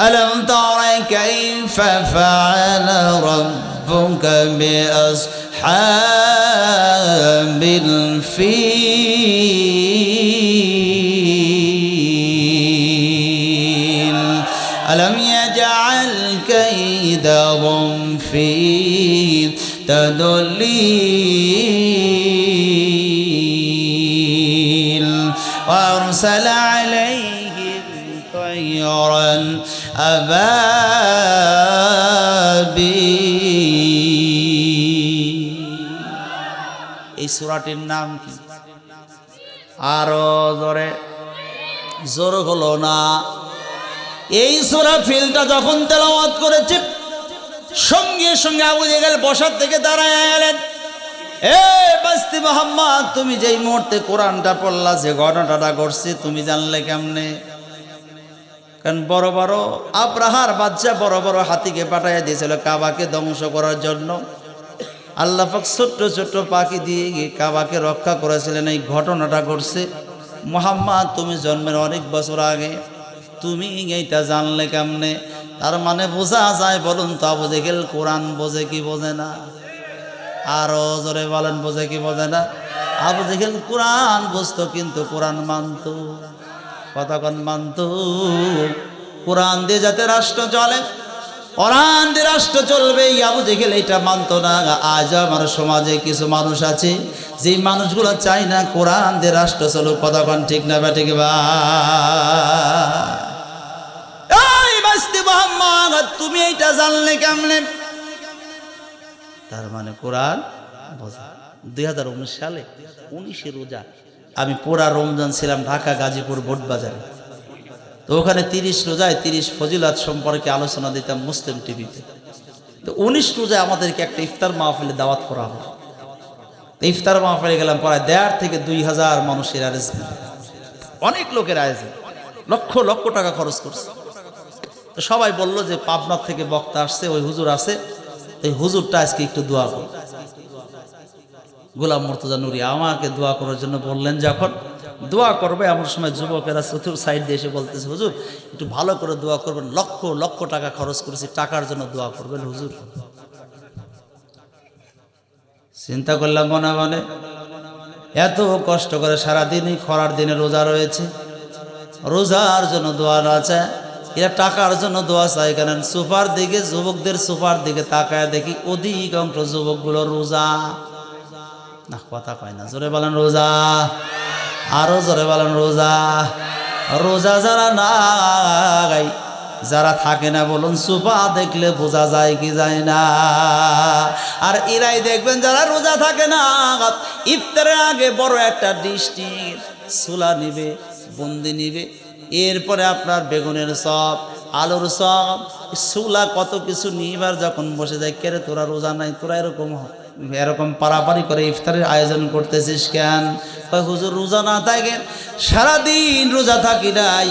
ألم تر كيف فعل ربك بأصحاب الفيل؟ ألم يجعل كيدهم في تدليل؟ وأرسل عليهم طيرا أبابيل এই সুরাটির নাম কি আরো জোরে জোর হলো না এই সুরা ফিলটা যখন তেলাওয়াত করেছে সঙ্গে সঙ্গে আবু জেগেল বসার থেকে দাঁড়ায় গেলেন এ বাস্তি মোহাম্মদ তুমি যেই মুহূর্তে কোরআনটা পড়লা যে ঘটনাটা ঘটছে তুমি জানলে কেমনে কারণ বড় বড় আব্রাহার বাচ্চা বড় বড় হাতিকে পাঠাইয়া দিয়েছিল কাবাকে ধ্বংস করার জন্য। আল্লাহ পাক ছোট্ট ছোট্ট পাখি দিয়ে গিয়ে কাবাকে রক্ষা করেছিলেন। এই ঘটনাটা ঘটছে। মোহাম্মদ, তুমি জন্মের অনেক বছর আগে। তুমি এইটা জানলে কেমনে? তার মানে বোঝা যায় বলুন তো, আবু জেগেল কোরআন বোঝে কি বোঝে না? আরও জোরে বলেন, বোঝে কি বোঝে না? আবু জেগেল কোরআন বুঝতো, কিন্তু কোরআন মানত। কতক্ষণ মানত কোরআন দিয়ে যাতে রাষ্ট্র চলে, কোরআন দিয়ে রাষ্ট্র চলবে আবু জেগেল এটা মানতো না। আজ আমার সমাজে কিছু মানুষ আছে, যেই মানুষগুলো চায় না কোরআন দিয়ে রাষ্ট্র চলুক, কতক্ষণ ঠিক না বা ঠিক বা? তুমি এইটা জানলে কেমনে? তার মানে কোরআন হাজার উনিশ সালে, উনিশে রোজা আমি পুরা রমজান ছিলাম ঢাকা, গাজীপুর বোট বাজারে তো ওখানে তিরিশ রোজায়, তিরিশ ফজিলাত সম্পর্কে আলোচনা দিতাম মুসলিম টিভিতে। তো উনিশ রোজায় আমাদেরকে একটা ইফতার মাহফিলে দাওয়াত করা হলো। ইফতার মাহফিলে গেলাম, প্রায় দেড় থেকে দুই হাজার মানুষের অ্যারেঞ্জমেন্ট অনেক লোকের আয়োজন। লক্ষ লক্ষ টাকা খরচ করছে। তো সবাই বলল যে পাবনার থেকে বক্তা আসছে, ওই হুজুর আছে। এই হুজুরটা আজকে একটু দোয়া করো। গোলাম মর্তজা নুরি, আমাকে দোয়া করার জন্য বললেন, যখন দোয়া করবে, এমন সময় যুবকেরা চতুর সাইড দিয়ে এসে বলতেছে, হুজুর, একটু ভালো করে দোয়া করবেন, লক্ষ লক্ষ টাকা খরচ করেছি, টাকার জন্য দোয়া করবেন, হুজুর। চিন্তা করলাম মনে মনে, এত কষ্ট করে সারাদিনই খরার দিনে রোজা রয়েছে। রোজার জন্য দোয়া চায়, এরা টাকার জন্য দোয়া চাই কারণ সুপার দিকে, যুবকদের সুপার দিকে তাকায় দেখি, অধিকাংশ যুবকগুলো রোজা। না, কথা কয় না। জোরে বলেন রোজা। আরও জোরে বলেন রোজা। রোজা যারা নাই, যারা থাকে না বলুন সুপা দেখলে বোঝা যায় কি যায় না। আর এরাই দেখবেন যারা রোজা থাকে না, ইফতারের আগে বড় একটা ডিস্টির সুলা নিবে, বন্দি নিবে। এরপরে আপনার বেগুনের সব, আলুর সব, সুলা কত কিছু নিবার যখন বসে যায়, কেরে তোরা রোজা নাই, তোরা এরকম হ- এরকম পারাপারি করে ইফতারের আয়োজন করতেছিস কেন? হুজুর, রোজা না থাকেন সারাদিন রোজা থাকি নাই।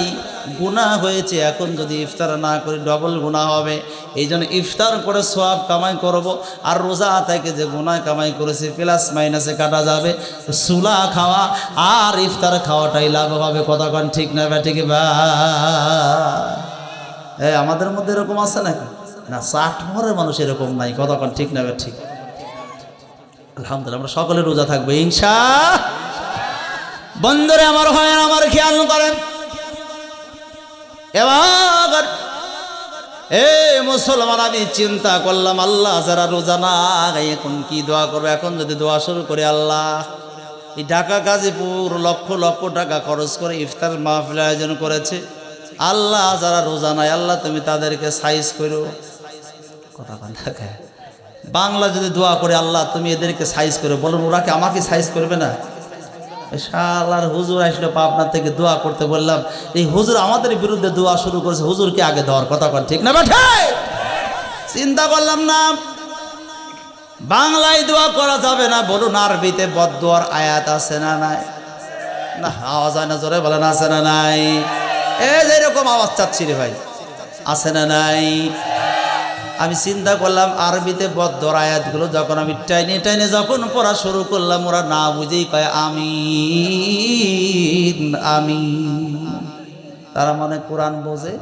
গুণা হয়েছে, এখন যদি ইফতার না করি ডবল গুণা হবে। এই জন্য ইফতার করে সব কামাই করব। আর রোজা থেকে যে গুণা কামাই করেছি প্লাস মাইনাসে কাটা যাবে। সুলা খাওয়া আর ইফতার খাওয়াটাই লাভ হবে। কতক্ষণ ঠিক না বা ঠিক? বা এই আমাদের মধ্যে এরকম আছে নাকি? না, ষাট মরের মানুষ এরকম নাই। কতক্ষণ ঠিক না ঠিক? আলহামদুলিল্লাহ, আমরা সকলে রোজা থাকব, ইনশা। বন্দরে আমার হয় আমার খেয়াল করেন। এবার, এ মুসলমান, আমি চিন্তা করলাম, আল্লাহ যারা রোজা না এখন কি দোয়া করব? এখন যদি দোয়া শুরু করে, আল্লাহ, এই ঢাকা, গাজীপুর, লক্ষ লক্ষ টাকা খরচ করে ইফতার মাহফিল আয়োজন করেছে। আল্লাহ যারা রোজা নাই, আল্লাহ তুমি তাদেরকে সাইজ করো। কথা কথা বাংলা যদি দোয়া করে, আল্লাহ তুমি এদেরকে সাইজ করো। বলুন, ওরা কি আমাকে সাইজ করবে না? শালার হুজুর আসলে আপনার থেকে দোয়া করতে বললাম, এই হুজুর আমাদের বিরুদ্ধে দোয়া শুরু করেছে, হুজুরকে আগে দেওয়ার কথা কর ঠিক না চিন্তা করলাম না, বাংলায় দোয়া করা যাবে না। বলুন, আরবিতে বদোয়ার আয়াত আছে না নাই? না, আওয়াজ হয় না, জোরে বলেন, আছে না নাই? এই যেরকম আওয়াজ চাচ্ছি রে ভাই, আছে না নাই? আমি চিন্তা করলাম, আরবিতে বদ্ধর আয়াতগুলো যখন আমি টাইনে টাইনে যখন পড়া শুরু করলাম, ওরা না বুঝেই কয় আমি আমি তারা মানে কোরআন বোঝে?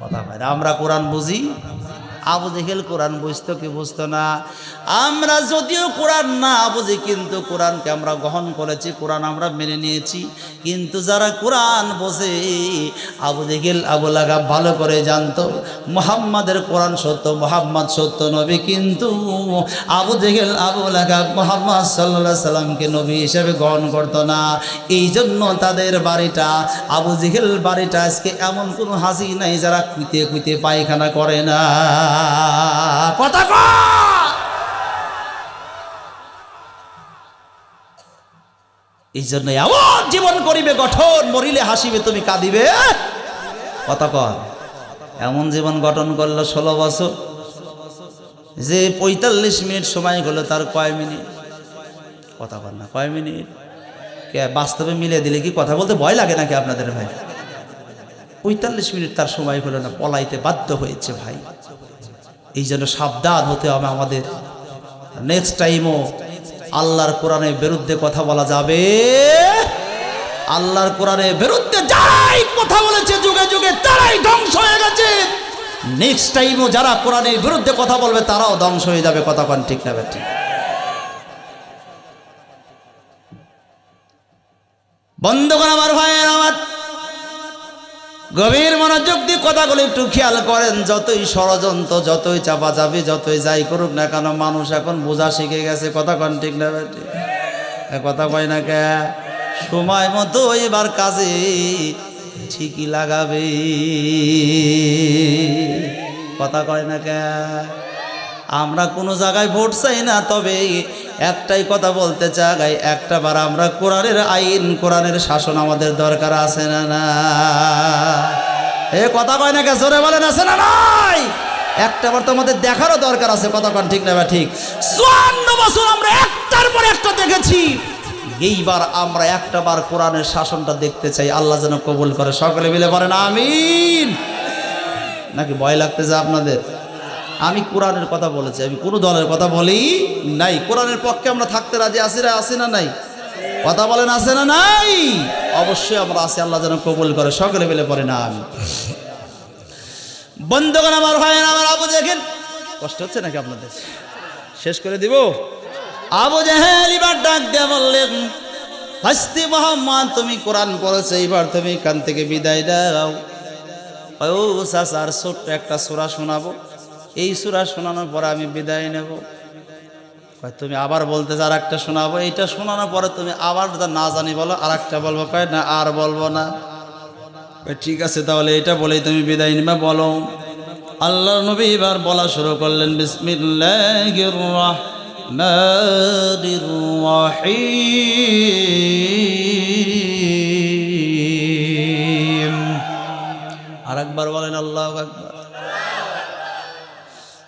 কথা। আমরা কোরআন বুঝি? আবু জেহেল কোরআন বুঝতো কি বুঝতো না? আমরা যদিও কোরআন না বুঝি, কিন্তু কোরআনকে আমরা গ্রহণ করেছি, কোরআন আমরা মেনে নিয়েছি। কিন্তু যারা কোরআন বোঝে, আবু জেহেল, আবু লাগাব ভালো করে জানতো, মোহাম্মদের কোরআন সত্য, মোহাম্মদ সত্য নবী, কিন্তু আবু জেহেল, আবু লাগাব মোহাম্মদ সাল্লাহ সাল্লামকে নবী হিসেবে গ্রহণ করতো না। এই জন্য তাদের বাড়িটা, আবু জেহেল বাড়িটা আজকে এমন কোনো হাসি নাই যারা কুইতে কুইতে পায়খানা করে না। কথা কয়! এই জন্য এমন জীবন করিবে, গঠন, মরিলে, হাসিবে, তুমি কাঁদিবে। কথা কর, এমন জীবন গঠন করল ষোলো বছর, যে পঁয়তাল্লিশ মিনিট সময় হলো তার কয় মিনিট? কথা বল না, কয় মিনিট? কে, বাস্তবে মিলে দিলে কি কথা বলতে ভয় লাগে নাকি আপনাদের ভাই? পঁয়তাল্লিশ মিনিট তার সময় হলো না, পলাইতে বাধ্য হয়েছে ভাই। এই জন্য সাবধান হতে হবে আমাদের। নেক্সট টাইমও আল্লাহর কোরআনের বিরুদ্ধে কথা বলা যাবে। আল্লাহর কোরআনের বিরুদ্ধে যারাই কথা বলেছে, যুগে যুগে তারাই ধ্বংস হয়ে গেছে। নেক্সট টাইমও যারা কোরআনের বিরুদ্ধে কথা বলবে, তারাও ধ্বংস হয়ে যাবে, কথা কন ঠিক না ঠিক বন্ধুগণ আমার ভাইয়ের আমার গভীর মনোযোগ দিয়ে কথাগুলো একটু খেয়াল করেন, যতই ষড়যন্ত্র, যতই চাপা চাপি যতই যাই করুক না কেন, মানুষ এখন বোঝা শিখে গেছে, কথা কন ঠিক না কথা কয় না কে? সময় মতো এবার কাজে ঠিকই লাগাবে। কথা কয় না কে? আমরা কোনো জায়গায় ভোট চাই না, তবে একটাই কথা বলতে চাই একটা বার আমরা কোরআনের আইন, কোরআনের শাসন আমাদের দরকার আছে না না? এ কথা কয় না কে জোরে বলেন, আছে না নাই? একটা বার তো আমাদের দেখারও দরকার আছে, কথা কন ঠিক না বা ঠিক? চুয়ান্ন বছর আমরা একটার পর একটা দেখেছি। এইবার আমরা একটা বার কোরআনের শাসনটা দেখতে চাই, আল্লাহ যেন কবুল করে, সকলে মিলে পারেন আমিন। নাকি ভয় লাগতেছে আপনাদের? আমি কোরআনের কথা বলেছি, আমি কোনো দলের কথা বলি নাই। কোরআনের পক্ষে আমরা থাকতে রাজি আছি না আছি না নাই? কথা বলেন, আছে না নাই? অবশ্যই আমরা আছি, আল্লাহ যেন কবুল করে, সকলে মিলে পড়ে না আমি বন্ধুগণ আমার হয় না আমার আবু দেখেন কষ্ট হচ্ছে নাকি আপনাদের? শেষ করে দিব? আবু জাহেল এবার ডাক দিয়ে বললেন, হাসতি মোহাম্মদ, তুমি কোরআন পড়েছো এইবার তুমি কান থেকে বিদায় দাও। ও সাসার ছোট্ট একটা সুরা শোনাবো। এই সুরা শোনানোর পরে আমি বিদায় নেব। তুমি আবার বলতে আর একটা শোনাবো। এইটা শোনানোর পরে তুমি আবার না জানি বলো আর একটা বলব। কয়, না, আর বলব না। ঠিক আছে, তাহলে এটা বলেই তুমি বিদায় নিবা, বলো। আল্লাহ নবী এবার বলা শুরু করলেন রহিম। আর একবার বলেন, আল্লাহ একবার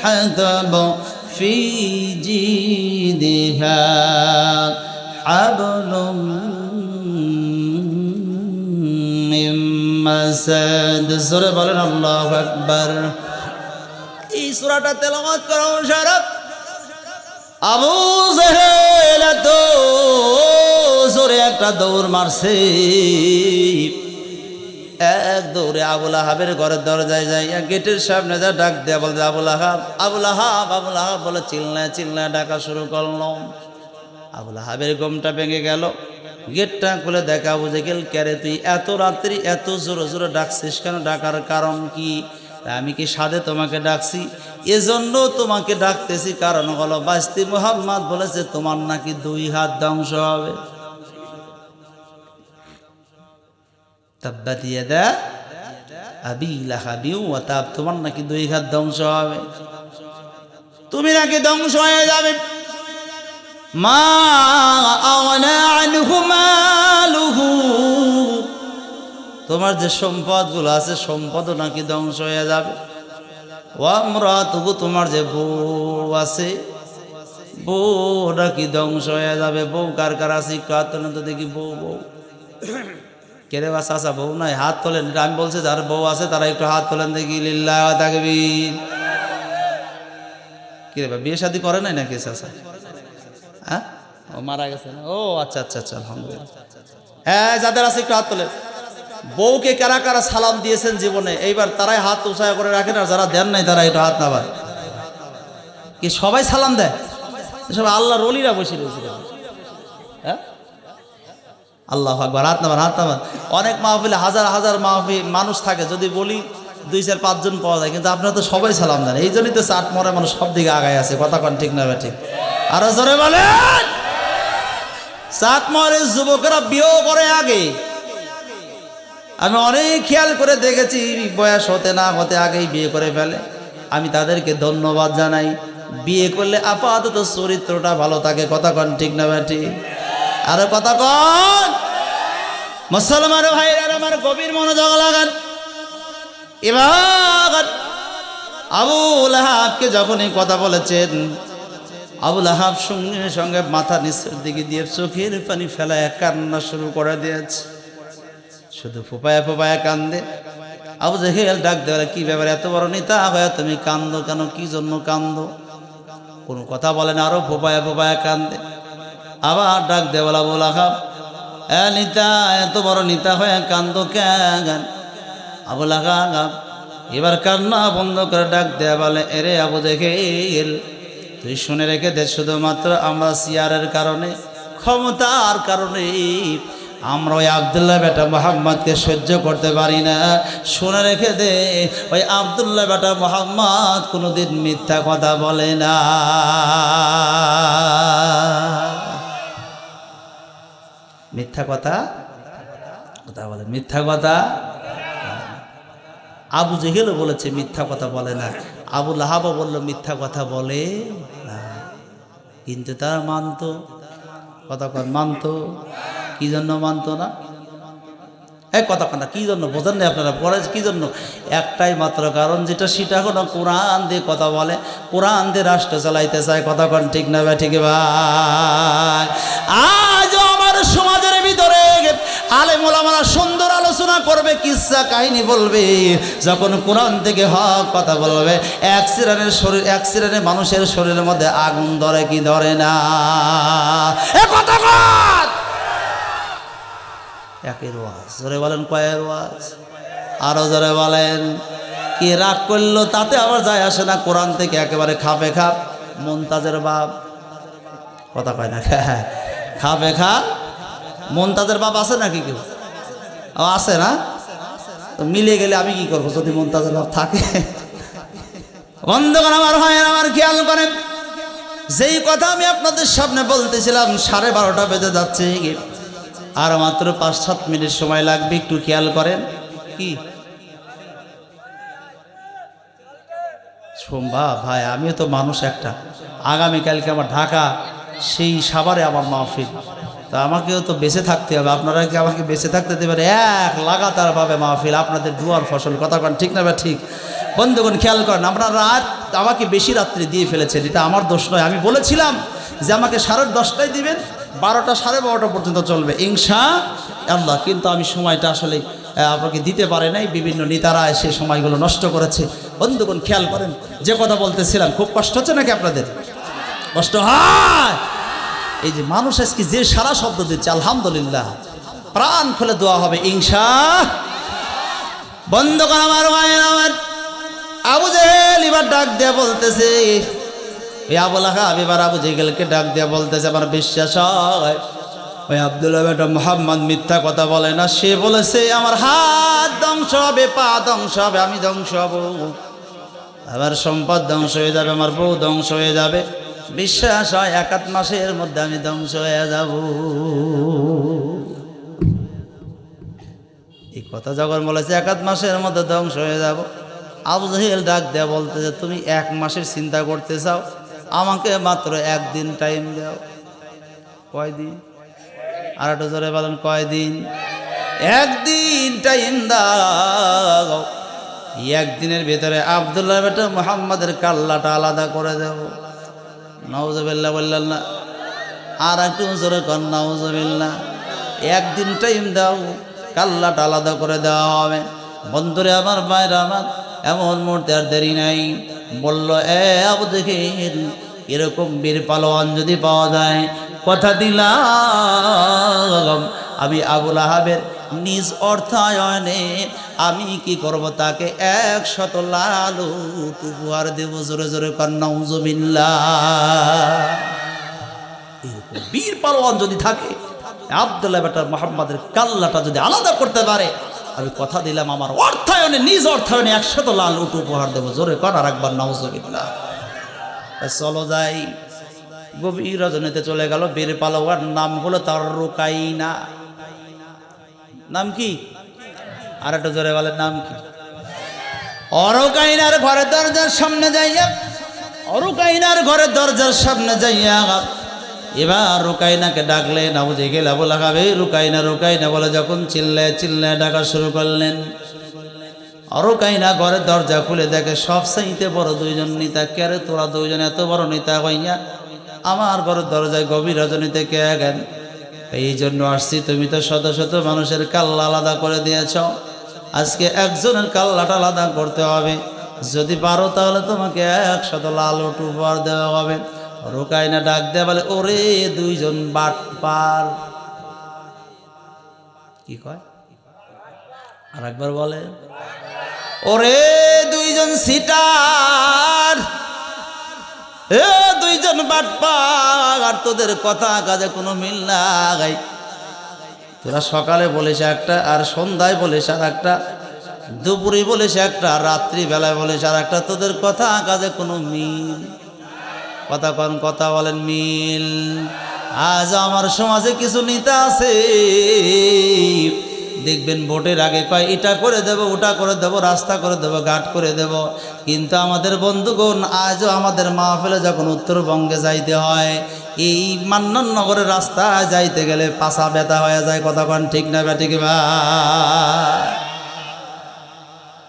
الحطب في جيدها حبل من مسد سورة বলেন আল্লাহু আকবার এই সূরাটা তেলাওয়াত করা মুশারফ আবু জেহেল এত জোরে একটা দৌড় মারছে এক দৌড়ে আবুল আহাবের ঘরের দরজায় যাই গেটের সামনে যা ডাক দেয়া বলতে, আবুল আহাব আবুল আহাব আবুল আহাব, বলে চিল্লায় চিল্লায় ডাকা শুরু করলাম। আবুল আহাবের গমটা ভেঙে গেল। গেটটা খুলে দেখা বুঝে গেল ক্যারে তুই? এত রাত্রি এত জোরে জোরে ডাকছিস কেন? ডাকার কারণ কি? আমি কি সাদে তোমাকে ডাকছি? এজন্য তোমাকে ডাকতেছি, কারণ হলো বাস্তি মোহাম্মদ বলেছে, তোমার নাকি দুই হাত ধ্বংস হবে। তাব্বাত ইয়াদা আবি লাহাবি ওয়া তাব, তোমার নাকি দুই হাত ধ্বংস হবে। তুমি নাকি ধ্বংস হয়ে যাবে। মা তোমার যে সম্পদগুলো আছে, সম্পদও নাকি ধ্বংস হয়ে যাবে। ও আমরা তবু তোমার যে বউ আছে বউ নাকি ধ্বংস হয়ে যাবে। বউ কার কার আছে, একটু তো দেখি, বউ বউ। কেরে বা চাচা, বউ নাই, হাত তোলেন। আমি বলছি, যার বউ আছে, তারা একটু হাত তোলেন দেখি লিল্লা কিরে বা, বিয়ে শাদি করে নাই নাকি চাচা? হ্যাঁ? ও মারা গেছে না? ও আচ্ছা আচ্ছা আচ্ছা আলহামদুলিল্লাহ। হ্যাঁ যাদের আছে একটু হাত তোলেন। বউকে কারা কারা সালাম দিয়েছেন জীবনে, এইবার তারাই হাত উৎসাহ করে রাখেন, আর যারা দেন নাই, তারা একটু হাত নাবায় কি সবাই সালাম দেয়? সব আল্লাহ রলিরা বসে রয়েছে। হ্যাঁ? আল্লাহ আকবার, হাত নামান হাত নামান। অনেক মাহফিলে, হাজার হাজার মাহফিল মানুষ থাকে, যদি বলি দুই চার পাঁচজন পাওয়া যায়, কিন্তু আপনারা তো সবাই সালাম জানেন। এই জন্যই তো চাট মরে মানুষ সব দিকে আগায় আছে, কথা কন ঠিক না ঠিক আরও জোরে বলেন! চাট মরে যুবকেরা বিয়েও করে আগে। আমি অনেক খেয়াল করে দেখেছি, বয়স হতে না হতে আগেই বিয়ে করে ফেলে। আমি তাদেরকে ধন্যবাদ জানাই। বিয়ে করলে আপাতত চরিত্রটা ভালো থাকে, কথা কন ঠিক না ঠিক আরও কথা কন! মুসলমান ভাইরা আমার গভীর মনোযোগ লাগান। এবার আবুল আহাবকে যখন এই কথা বলেছেন আবুল আহাব সঙ্গে সঙ্গে মাথা নিচের দিকে দিয়ে চোখের পানি ফেলায় কান্না শুরু করে দিয়েছে। শুধু ফোপায়া ফোপায়া কান্দে। আবু জেহেল ডাক দেওয়ালে কি ব্যাপার, এত বড় নেতা হয়ে তুমি কান্দো কেন? কি জন্য কান্দো? কোনো কথা বলে না, আরও ফোপায়া ফোপায়া কান্দে। আবার ডাক দেওয়ালা বলা খাব নিতা, এত বড় নিতা হয়ে কান্দো কেন আবু লাগা এবার কান্না বন্ধ করে ডাক দেয়া বলে, এরে আবু জেহেল, তুই শুনে রেখে দে, শুধুমাত্র আমরা সিয়ারের কারণে, ক্ষমতার কারণে, আমরা ওই আবদুল্লাহ বেটা মোহাম্মদকে সহ্য করতে পারি না। শুনে রেখে দে, ওই আবদুল্লাহ বেটা মোহাম্মদ কোনোদিন মিথ্যা কথা বলে না। মিথ্যা কথা? কথা বলে। মিথ্যা কথা? আবু জেহেলও বলেছে, মিথ্যা কথা বলে না। আবু লাহাবও বলল, মিথ্যা কথা বলে কিন্তু তারা মানতো। কতক্ষণ মানতো। কি জন্য মানতো না? এই কতক্ষণ কি জন্য? বোঝেন না আপনারা, পরে কি জন্য? একটাই মাত্র কারণ যেটা, সেটা হলো কোরআন দিয়ে কথা বলে। কোরআন দিয়ে রাষ্ট্র চালাইতে চায়। কতক্ষণ ঠিক না ভাই, ঠিক ভাই? আজ আলেমুলামারা সুন্দর আলোচনা করবে, কিসা কাহিনী বলবে? যখন কোরআন থেকে হক কথা বলবে, এক শরীর, এক মানুষের শরীরের মধ্যে আগুন ধরে কি ধরে না? এ কথা কর! একের ওয়াজ, জোরে বলেন কয়ের ওয়াজ। আরও জোরে বলেন, কি রাগ করল তাতে আবার যায় আসে না, কোরআন থেকে একেবারে খাপে খাপ। মন্তাজের বাপ, কথা কয় না খাপে খাপ মন্তাজের বাপ আছে নাকি কেউ? আছে না? তো মিলে গেলে আমি কি করব যদি মন্তাজের বাপ থাকে? বন্ধুগণ, আমার হয় আমার খেয়াল করেন। যেই কথা আমি আপনাদের সামনে বলতেছিলাম, সাড়ে বারোটা বেজে যাচ্ছে। আর মাত্র পাঁচ সাত মিনিট সময় লাগবে, একটু খেয়াল করেন। কি? সোমবা, ভাই, আমিও তো মানুষ একটা। আগামীকালকে আমার ঢাকা, সেই সাভারে আমার মাহফিল। তা আমাকেও তো বেঁচে থাকতে হবে। আপনারা কি আমাকে বেঁচে থাকতে দেবেন? এক লাগাতার ভাবে মাহফিল, আপনাদের দুয়ার ফসল, কথা কন ঠিক না বা ঠিক? বন্ধুগণ, খেয়াল করেন আপনারা রাত আমাকে বেশি রাত্রি দিয়ে ফেলেছেন এটা আমার দোষ নয়। আমি বলেছিলাম যে আমাকে সাড়ে দশটায় দিবেন, বারোটা সাড়ে বারোটা পর্যন্ত চলবে। ইংসা আল্লাহ, কিন্তু আমি সময়টা আসলে আপনাকে দিতে পারে নাই। বিভিন্ন নেতারা এসে সময়গুলো নষ্ট করেছে। বন্ধুগণ, খেয়াল করেন, যে কথা বলতেছিলাম, খুব কষ্ট হচ্ছে নাকি আপনাদের? কষ্ট হয়! এই যে মানুষ আজকে যে সারা শব্দ দিচ্ছে, আলহামদুলিল্লাহ। প্রাণ খুলে দোয়া হবে ইংসা বন্ধুগণ আমার মায়ের আমার। আবু জেহেল এবার ডাক দেয়া বলতেছে ওই আবুল আহাব এবার আবু জেহেলকে ডাক দেয়া বলতেছে, আমার বিশ্বাস হয়। ওই আবদুল্লাহ বেটা মোহাম্মদ মিথ্যা কথা বলে না, সে বলেছে, আমার হাত ধ্বংস হবে, পা ধ্বংস হবে, আমি ধ্বংস হব। আমার সম্পদ ধ্বংস হয়ে যাবে, আমার বউ ধ্বংস হয়ে যাবে। বিশ্বাস হয় এক আধ মাসের মধ্যে আমি ধ্বংস হয়ে যাব। এই কথা যখন বলেছে, এক আধ মাসের মধ্যে ধ্বংস হয়ে যাব। আবু জাহিল ডাক দেয়া বলতে যে, তুমি এক মাসের চিন্তা করতে চাও? আমাকে মাত্র একদিন টাইম দাও। কয়দিন? আর একটু জোরে বলেন, কয়দিন? একদিন টাইম দাও। একদিনের ভিতরে আবদুল্লাহ বেটা মোহাম্মদের কাল্লাটা আলাদা করে দেব। নওজবিল্লা বললেন না আর একটু জোরে কর নওজবিল্লা একদিন টাইম দাও, কাল্লাটা আলাদা করে দেওয়া হবে। বন্ধুরে আমার বাইরে আমার, এমন মুহূর্তে আর দেরি নাই। বলল, এ আবু দেখেন এরকম বীর পালোয়ান যদি পাওয়া যায়, কথা দিলাম। আমি আবুল আহাবের নিজ অর্থায়নে আমি কি করব তাকে একশত লালু উপহার দেব? জোরে জোরে কন্যাউজবিল্লা এরকম বীর পালোয়ান যদি থাকে, আবদুল্লাহ বেটার মোহাম্মদের কাল্লাটা যদি আলাদা করতে পারে, আমি কথা দিলাম আমার অর্থায়নে, নিজ অর্থায়নে একশত লাল উট উপহার দেবো। জোরে কর আর একবার নাউজবিল্লা চলো যাই। গভীর রজনীতে চলে গেল বীর পালোয়ার নাম হলো তার রুকাইনা। নাম কি? আর একটা জোরে বলেন, নাম কি? অরকাইনার ঘরের দরজার সামনে যাইয়া, অরকাইনার ঘরের দরজার সামনে যাইয়া এবার রুকাইনাকে ডাকলে না বুঝে গেলে বলা খাবে রুকাইনা রুকাইনা বলে, যখন চিল্লে চিল্লে ডাকা শুরু করলেন। অরকাইনা ঘরের দরজা খুলে দেখে, সব সাইতে বড় দুইজন নিতা কেরে তোরা দুইজন এত বড় নিতা হইয়া আমার ঘরের দরজায় গভীর রজনীতে কে গেন এই জন্য আসছি। তুমি তো শত শত মানুষের কাল্লা আলাদা করে দিয়েছ। আজকে একজনের কাল্লাটা আলাদা করতে হবে। যদি পারো তাহলে তোমাকে একশত লাল উপহার দেওয়া হবে। রোকাইনা ডাক দেয়া বলে, ওরে দুইজন বাট পার কি কয়? আর একবার বলে, ওরে দুইজন সিটার। বাটপার, আর তোদের কথা কাজে কোনো মিল নাই। তোরা সকালে বলিস একটা, আর সন্ধ্যায় বলিস আর একটা দুপুরে বলিস একটা রাত্রিবেলায় বলিস আর একটা তোদের কথা কাজে কোনো মিল কথা কন, কথা বলেন মিল। আজ আমার সমাজে কিছু নিতে আছে। দেখবেন ভোটের আগে কয়, এটা করে দেব, ওটা করে দেব, রাস্তা করে দেব, ঘাট করে দেব। কিন্তু আমাদের বন্ধুগণ, আজও আমাদের মাহফিলে যখন উত্তরবঙ্গে যাইতে হয়, এই মান্নান নগরের রাস্তা যাইতে গেলে পাশা ব্যথা হয়ে যায়, কথা কতক্ষণ ঠিক না ব্যাটিক বা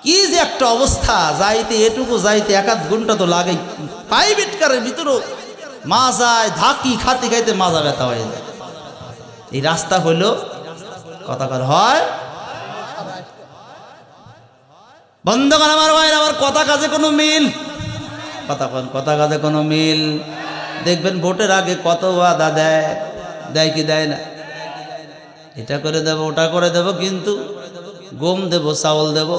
কি যে একটা অবস্থা, যাইতে, এটুকু যাইতে এক আধ ঘণ্টা তো লাগে। প্রাইভেট কারের ভিতরেও মাজায় ধাকি খাতে খাইতে মাজা ব্যথা হয়ে যায়। এই রাস্তা হইল কথাকার হয়? বন্ধগণ আমার ভাই আমার কথা কাজে কোনো মিল। কথা কন কথা কাজে কোনো মিল। দেখবেন ভোটের আগে কত ওয়াদা দেয় দেয় কি দেয় না? এটা করে দেব, ওটা করে দেব, কিন্তু গম দেব, চাউল দেব,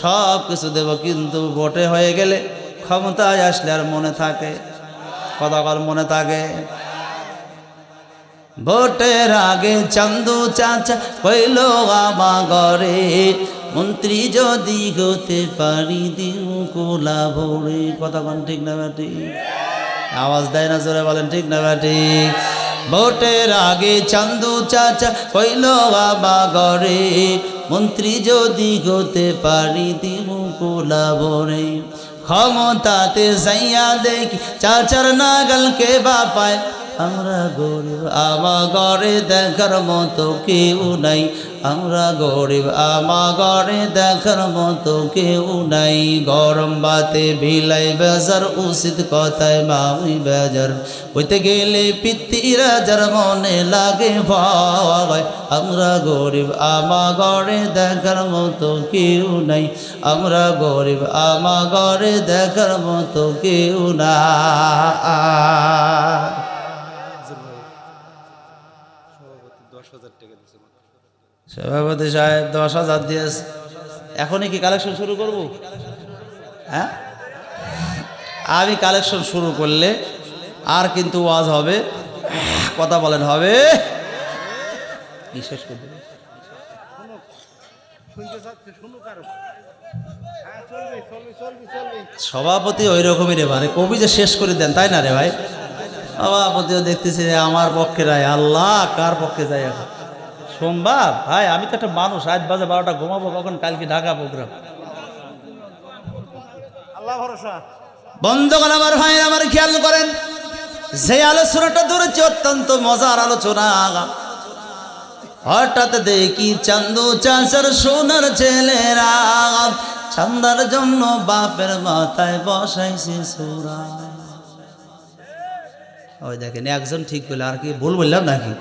সব কিছু দেব, কিন্তু ভোটে হয়ে গেলে ক্ষমতায় আসলে আর মনে থাকে, কথা কতকাল মনে থাকে। ভোটের আগে চান্দু চাচা কইল আমা ঘরে। মন্ত্রী যদি হতে পারি দিউ কোলা ভরে। কতক্ষণ ঠিক না ব্যাটি? আওয়াজ দেয় না জোরে বলেন ঠিক না ব্যাটি? ভোটের আগে চান্দু চাচা কইল আমা ঘরে। মন্ত্রী যদি হতে পারি দিউ কোলা ভরে। ক্ষমতাতে যাইয়া দেখি চাচার নাগালকে বাপায় আমরা গরিব আমা ঘরে দেখার মতো কেউ নাই। আমরা গরিব আমা ঘরে দেখার মতো কেউ নাই। গরম বাতে ভিলাই বেজার, উচিত কথায় মাউই বেজার। হইতে গেলে পিত্তি রাজার মনে লাগে ভয়। আমরা গরিব আমা ঘরে দেখার মতো কেউ নাই। আমরা গরিব আমা ঘরে দেখার মতো কেউ না। সভাপতি সাহেব দশ হাজার দিয়েছে এখনই কি কালেকশন শুরু করব? হ্যাঁ? আমি কালেকশন শুরু করলে আর কিন্তু ওয়াজ হবে, কথা বলেন, হবে। সভাপতি ওই রকমই রে মানে কবি যে শেষ করে দেন, তাই না রে ভাই? সভাপতিও দেখতেছি আমার পক্ষে রায় আল্লাহ কার পক্ষে যায় এখন? সোমবার? ভাই আমি তো একটা মানুষ আজ বাজে বারোটা ঘুমাবো কখন? কালকে ঢাকা প্রোগ্রাম। বন্ধগণ আমার ভাই আমার খেয়াল করেন যে আলোচনাটা ধরেছে অত্যন্ত মজার আলোচনা। হঠাৎ দেখি চান্দু চাষার সোনার ছেলেরা চান্দার জন্য বাপের মাথায় বসাইছে সুরা। ওই দেখেন একজন ঠিক করলে আর কি ভুল বললাম নাকি?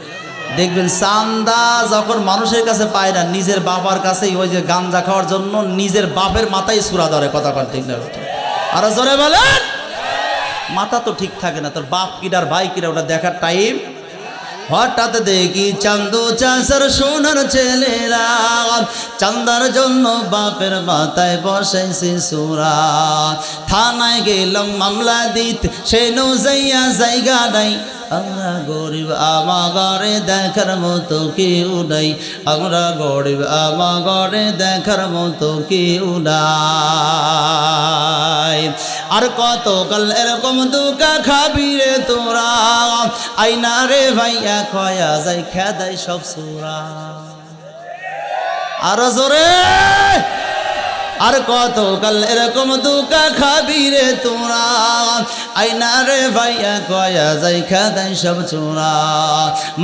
দেখবেন চান্দা যখন মানুষের কাছে পায় না, নিজের বাবার কাছেই, ওই যে গাঞ্জা খাওয়ার জন্য নিজের বাপের মাথায় সুরা ধরে, কথা কন ঠিক না? আরও জোরে বলেন। মাথা তো ঠিক থাকে না, তোর বাপ কিডার ভাই কিরা ওটা দেখার টাইম হঠাৎ দেখি চান্দু চাষার সোনার ছেলেরা, চান্দার জন্য বাপের মাথায় বসাইছে সুরা। থানায় গেলাম মামলা দিত, সে নো যাইয়া জায়গা নাই। আমরা গরিব আমা ঘরে দেখার মতো কেউ নাই। আমরা গরিব আমা ঘরে দেখার মতো কেউ নাই। আর কত কাল এরকম দুকা খাবি রে তোরা? আইনা রে ভাইয়া খয়া যাই খেদাই সব সুরা। আর জোরে! আর কত কাল এরকম দুকা খাবি রে তোরা? আইনা রে ভাইয়া কয়া যাই খাদাই সব চোরা।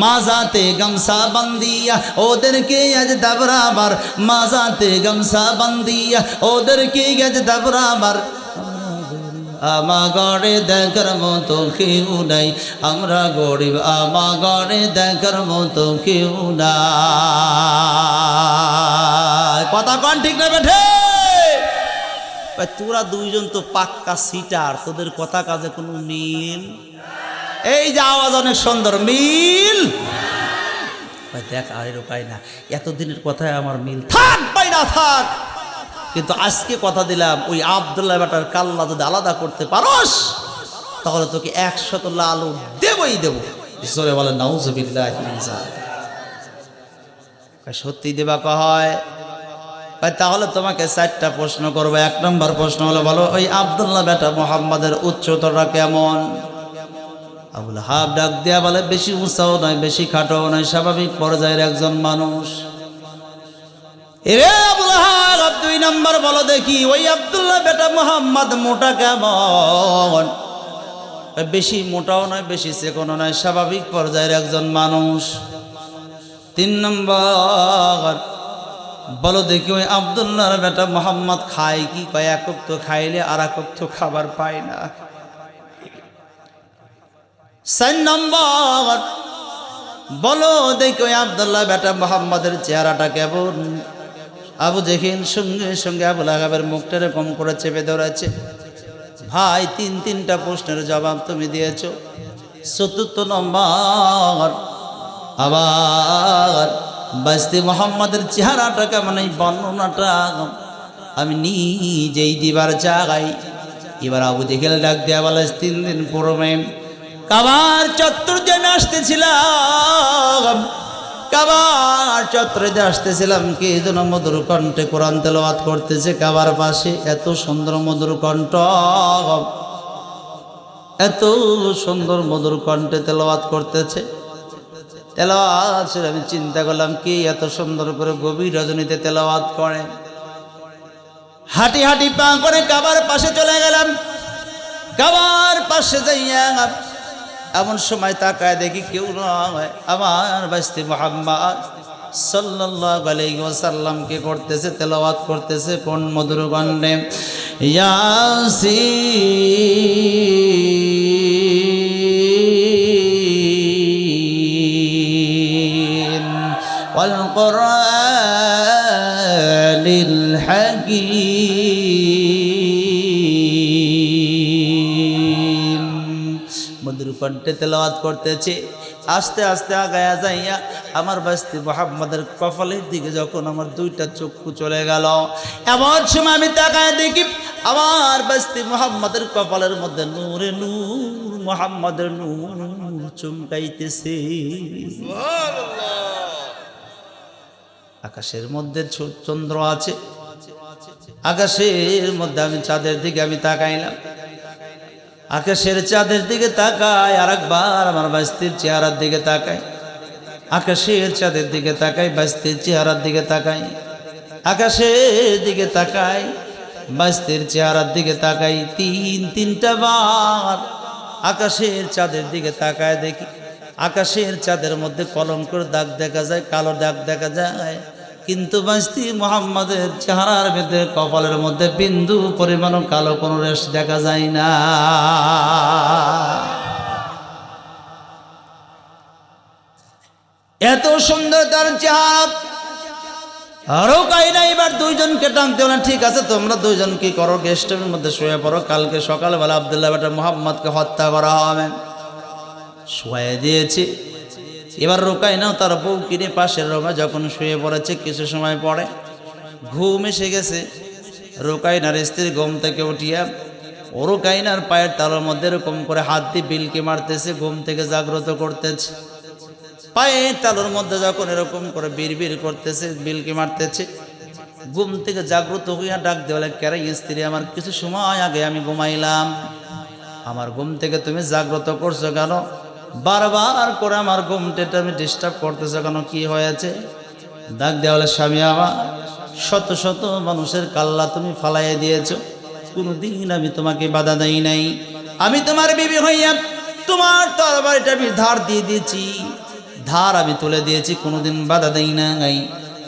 মাজাতে গামছা বান্দিয়া ওদেরকে আজ দাবরাবার। মাজাতে গামছা বান্দিয়া ওদেরকে আজ দাবরাবার। আমা গড়ে দেখার মতো কেউ নাই, আমরা গরিব, আমা গড়ে দেখার মতো কেউ নাই। কথা কন ঠিক না বেঠে? তোরা দুইজন তো পাক্কা সিটার, তোদের কথা কাজে কোনো মিল? এই যে আওয়াজ অনেক সুন্দর, মিল? দেখ, আর পাই না, এতদিনের কথায় আমার মিল থাক পাই না থাক। কিন্তু আজকে কথা দিলাম, ওই আবদুল্লাহ বেটার কাল্লা যদি আলাদা করতে পারস, তাহলে তোকে একশত আলু দেবই দেবো। বলে নাউজবিল্লাহ সত্যি দেবা কয়? তাহলে তোমাকে চারটা প্রশ্ন করব। এক নম্বর প্রশ্ন হলো, বলো, ওই আবদুল্লাহ বেটা মোহাম্মদের উচ্চতরা কেমন? আবুল হাব ডাক দেয়া বলে, বেশি উঁচাও নয়, বেশি খাটোও নয়, স্বাভাবিক পর্যায়ের একজন মানুষ। দুই নম্বর বলো দেখি, ওই আবদুল্লাহ বেটা মোহাম্মদ মোটা কেমন? বেশি মোটাও নয়, বেশি চেকনো নয়, স্বাভাবিক পর্যায়ের একজন মানুষ। তিন নম্বর বলো দেখি ওই আবদুল্লাহর বেটা মোহাম্মদ খায় কি, কয় একক তো খাইলে আর এক তো খাবার পায় না। নম্বর, বলো দেখি ওই আবদুল্লাহ বেটা মোহাম্মদের চেহারাটা কেমন? আবু দেখিন সঙ্গে সঙ্গে আবুল আগাবের মুখটা এরকম করে চেপে ধরেছে। ভাই, তিন তিনটা প্রশ্নের জবাব তুমি দিয়েছ। চতুর্থ নম্বর, আবার বাস্তি মোহাম্মদের চেহারাটা কেমন এই বর্ণনাটা আমি নিজেই দিবার চাগাই এবার আবু দেখেল ডাক দেয়া বলে, তিন দিন পূর্বে কাবার চত্বর যেন আসতেছিলাম। কাবার চত্বরে যে আসতেছিলাম, কে যেন মধুর কণ্ঠে কোরআন তেলাওয়াত করতেছে কাবার পাশে। এত সুন্দর মধুর কণ্ঠ এত সুন্দর মধুর কণ্ঠে তেলাওয়াত করতেছে। তেলাওয়াত শুনে আমি চিন্তা করলাম, কি এত সুন্দর করে গভীর রজনীতে তেলাওয়াত করে। হাঁটি হাঁটি পা করে কাবার পাশে চলে গেলাম। কাবার পাশে যাইয়া এমন সময় তাকায় দেখি কেউ নয়, আমার বাস্তি মোহাম্মদ সাল্লাল্লাহু আলাইহি ওয়াসাল্লামকে করতেছে, তেলাওয়াত করতেছে কোন মধুর গণ্ডে ইয়াসিন। কোরআনিল হাকীম মধুর কণ্ঠে তেলাওয়াত করতেছে। আস্তে আস্তে আগায়া যাইয়া আমার বাস্তি মোহাম্মদের কপালের দিকে যখন আমার দুইটা চক্ষু চলে গেল, এমন সময় আমি তাকায় দেখি আমার বাস্তি মোহাম্মদের কপালের মধ্যে নূরে নূর, মোহাম্মদের নূর চমকাইতেছে। আকাশের মধ্যে চন্দ্র আছে। আকাশের মধ্যে আমি চাঁদের দিকে আমি তাকাইলাম। আকাশের চাঁদের দিকে তাকাই আর একবার আমার বাস্তির চেহারার দিকে তাকাই। আকাশের চাঁদের দিকে তাকাই, বাস্তির চেহারার দিকে তাকাই। আকাশের দিকে তাকাই, বাস্তির চেহারার দিকে তাকাই তিন, তিনটা বার। আকাশের চাঁদের দিকে তাকায় দেখি। আকাশের চাঁদের মধ্যে কলঙ্কর দাগ দেখা যায়, কালো দাগ দেখা যায়। কিন্তু বাস্তি মোহাম্মদের চেহারার ভেতরে কপালের মধ্যে বিন্দু পরিমাণও কালো কোনো রেশ দেখা যায় না। এত সুন্দর তার চেহারা। আরও কাই না, এবার দুইজনকে টানতে না ঠিক আছে, তোমরা দুইজন কি করো গেস্ট রুমের মধ্যে শুয়ে পড়ো, কালকে সকালবেলা আবদুল্লাহ বেটা মোহাম্মদকে হত্যা করা হবে। শুয়ে দিয়েছি। এবার রোকাই নাও, তার বউ কিনে পাশের রোমে যখন শুয়ে পড়েছে, কিছু সময় পরে ঘুম এসে গেছে। রোকাইনার স্ত্রী ঘুম থেকে উঠিয়া রোকাইনার পায়ের তালার মধ্যে এরকম করে হাত দিয়ে বিলকে মারতেছে, ঘুম থেকে জাগ্রত করতেছে। পায়ের তালুর মধ্যে যখন এরকম করে বিড় করতেছে, বিলকে মারতেছে, ঘুম থেকে জাগ্রত হইয়া ডাক দেওয়ালে কেরাই স্ত্রী, আমার কিছু সময় আগে আমি ঘুমাইলাম। আমার ঘুম থেকে তুমি জাগ্রত করছ কেন? বারবার করে আমার ঘুমটা আমি ডিস্টার্ব করতেছো কেন, কি হয়েছে? ডাক দেওয়ালে স্বামী, আমার শত শত মানুষের কাল্লা তুমি ফালাইয়া দিয়েছ। কোনোদিন আমি তোমাকে বাধা দেই নাই। আমি তোমার বিবি হইয়া তোমার তরবারিটা আমি ধার দিয়ে দিয়েছি। ধার আমি তুলে দিয়েছি, কোনোদিন বাধা দেই না গাই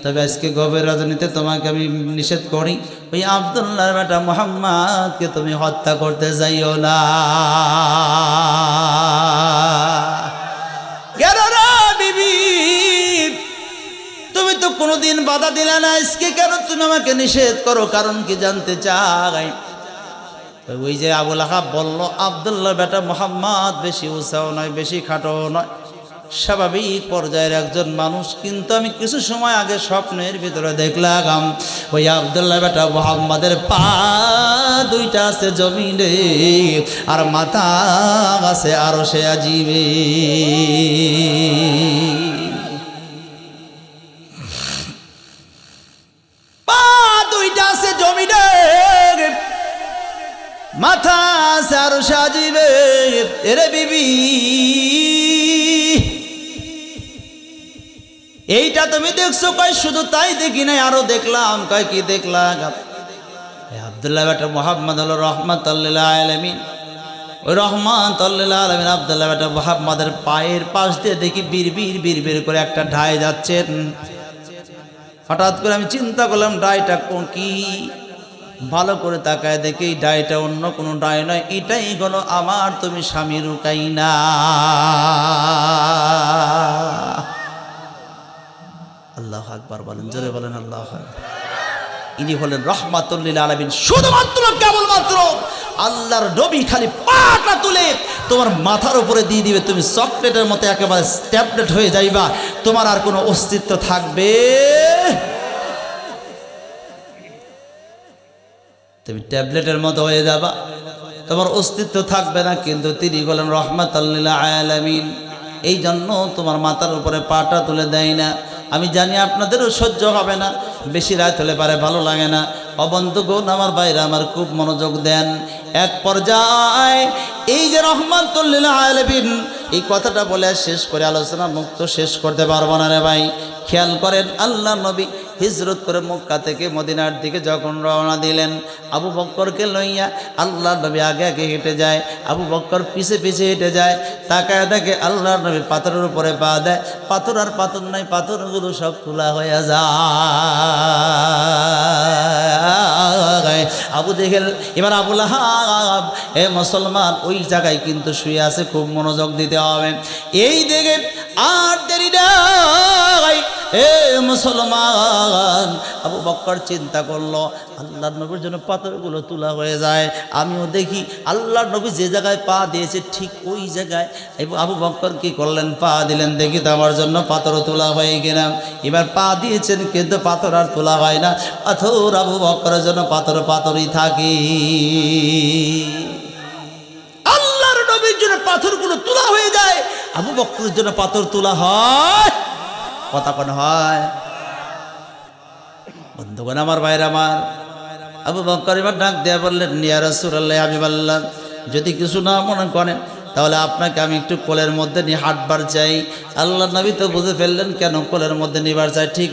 তবে আজকে গভীর রাজনীতিতে তোমাকে আমি নিষেধ করি। ওই আবদুল্লাহ বেটা মোহাম্মদকে তুমি হত্যা করতে যাইও না। কোনোদিন বাধা দিলে না, আজকে কেন তুমি আমাকে নিষেধ করো? কারণ কি জানতে চাই? ওই যে আবুল আহাব বলল, আবদুল্লাহ বেটা মোহাম্মদ বেশি উৎসাহ নয়, বেশি খাটো নয়। স্বাভাবিক পর্যায়ের একজন মানুষ, কিন্তু আমি কিছু সময় আগে স্বপ্নের ভিতরে দেখলাম, ওই আবদুল্লাহ বেটা মোহাম্মদের পা দুইটা আছে জমিনে, আর মাথা আছে আরও সে আজিবে। আরও সাজিবে এরে বিবি। এইটা তুমি দেখছ, কয় শুধু তাই দেখি নাই, আরও দেখলাম, কয় কি দেখলাম? আবদুল্লাহ বেটা মোহাম্মদ হল রহমত আলমিন। ওই রহমান আলমিন আবদুল্লাহ বেটা মোহাম্মদের পায়ের পাশ দিয়ে দেখি বীর বীর বীর বীর করে একটা ঢাই যাচ্ছেন। হঠাৎ করে আমি চিন্তা করলাম ডাইটা কোন কি? ভালো করে তাকায় দেখি, এই ডায়টা অন্য কোনো ডায় নয়, এটাই হলো আমার, তুমি স্বামী রুকাই না আল্লাহ আকবার বলেন, জোরে বলেন আল্লাহ। ইনি হলেন রহমাতুল্লিল আলমিন, শুধুমাত্র কেবলমাত্র আল্লাহর নবী খালি পাটা তুলে তোমার মাথার উপরে দিয়ে দিবে, তুমি চকলেটের মতো একেবারে ট্যাবলেট হয়ে যাইবা, তোমার আর কোনো অস্তিত্ব থাকবে তুমি ট্যাবলেটের মতো হয়ে যাবা। তোমার অস্তিত্ব থাকবে না, কিন্তু তিনি বলেন রহমাত আলামিন। এই জন্য তোমার মাথার উপরে পাটা তুলে দেয় না। আমি জানি আপনাদেরও সহ্য হবে না, বেশি রাত হলে পারে ভালো লাগে না। অবন্ধুগণ, আমার বাইরে আমার খুব মনোযোগ দেন। এক পর্যায়ে এই যে রহমাতুল্লিল আলবিন এই কথাটা বলে শেষ করে আলোচনা মুক্ত শেষ করতে পারব না রে ভাই। খেয়াল করেন, আল্লাহ নবী হিজরত করে মক্কা থেকে মদিনার দিকে যখন রওনা দিলেন, আবু বক্করকে লইয়া আল্লাহ নবী আগে আগে হেঁটে যায়, আবু বক্কর পিছে পিছে হেঁটে যায়, তাকায় দেখে আল্লাহ নবী পাথরের উপরে পা দেয়, পাথর আর পাথর নাই, পাথরগুলো সব খোলা হয়ে যায়। আবু দেখেন এবার আবুল আহাব এ মুসলমান, ওই জায়গায় কিন্তু শুয়ে আছে, খুব মনোযোগ দিতে হবে। এই দেখে আর দেরি নাই। এ মুসলমান, আবু বক্কর চিন্তা করল আল্লাহ নবীর জন্য পাথরগুলো তোলা হয়ে যায়। আমিও দেখি আল্লাহ নবী যে জায়গায় পা দিয়েছে, ঠিক ওই জায়গায়। আবু বক্কর কি করলেন? পা দিলেন। দেখি তো আমার জন্য পাথর তোলা হয়ে গেলাম এবার পা দিয়েছেন, কিন্তু পাথর আর তোলা হয় না। পাথর আবু বক্করের জন্য পাথর, পাথরই থাকে। আল্লাহর নবীর জন্য পাথরগুলো তোলা হয়ে যায়। আবু বক্করের জন্য পাথর তোলা হয়। কথা কোন হয়। বন্ধুগণ আমার ভাইর আমার, আবু বক্কর এবার ডাক দেয়া বললেন নিয়া রসুল্লাহ আমি বললাম, যদি কিছু না মনে করেন তাহলে আপনাকে আমি একটু কোলের মধ্যে নিয়ে হাঁটবার চাই। আল্লাহ নবী তো বুঝে ফেললেন, কেন কোলের মধ্যে নিবার চাই? ঠিক